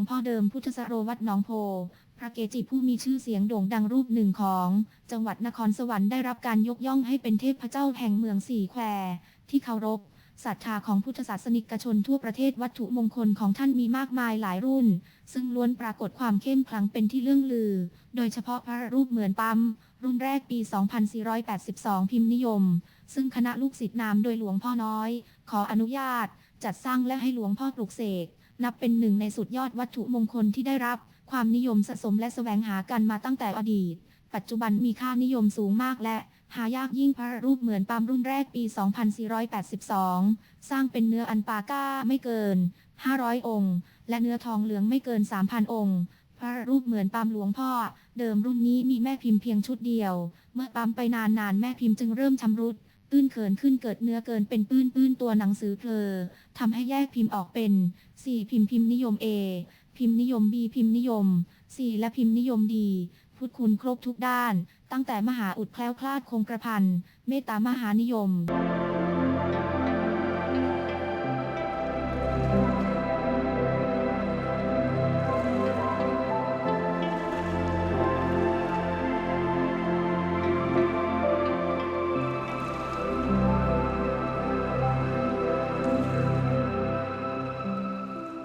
งพ่อเดิมพุทธสโรวัดหนองโพ พระเกจิผู้มีชื่อเสียงโด่งดังรูปหนึ่งของ จังหวัดนครสวรรค์ได้รับการยกย่องให้เป็นเทพเจ้าแห่งเมืองสี่แควที่เคารพศรัทธาของพุทธศาสนิกชนทั่วประเทศวัตถุมงคลของท่านมีมากมายหลายรุ่น ซึ่งล้วนปรากฏความเข้มขลังเป็นที่เรื่องลือ โดยเฉพาะพระรูปเหมือนปั๊ม รุ่นแรกปี 2482 พิมพ์นิยม ซึ่งคณะลูกศิษย์นามโดยหลวงพ่อน้อย ขออนุญาต จัดสร้างและให้หลวงพ่อปลุกเสก นับเป็นหนึ่งในสุดยอดวัตถุมงคลที่ได้รับ ความนิยมสะสมและแสวงหากันมาตั้งแต่อดีต ปัจจุบันมีค่านิยมสูงมากและหายากยิ่งพระรูปเหมือนปามรุ่นแรกปี 2482 สร้างเป็นเนื้ออันปาก้าไม่เกิน 500 องค์ และเนื้อทองเหลืองไม่เกิน 3,000 องค์ พระรูปเหมือนปามหลวงพ่อ เดิมรุ่นนี้มีแม่พิมพ์เพียงชุดเดียว เมื่อปั๊มไปนานๆแม่พิมพ์จึงเริ่มชำรุด ตื้นเขินขึ้นเกิดเนื้อเกินเป็นปื้นปื้นตัวหนังสือเพลอทำให้แยกพิมพ์ออกเป็น 4 พิมพ์พิมพ์นิยม A พิมพ์นิยม B พิมพ์นิยม C และพิมพ์นิยมดีพุทธคุณครบทุกด้าน ตั้งแต่มหาอุดแคล้วคลาดคงกระพันเมตตามหานิยม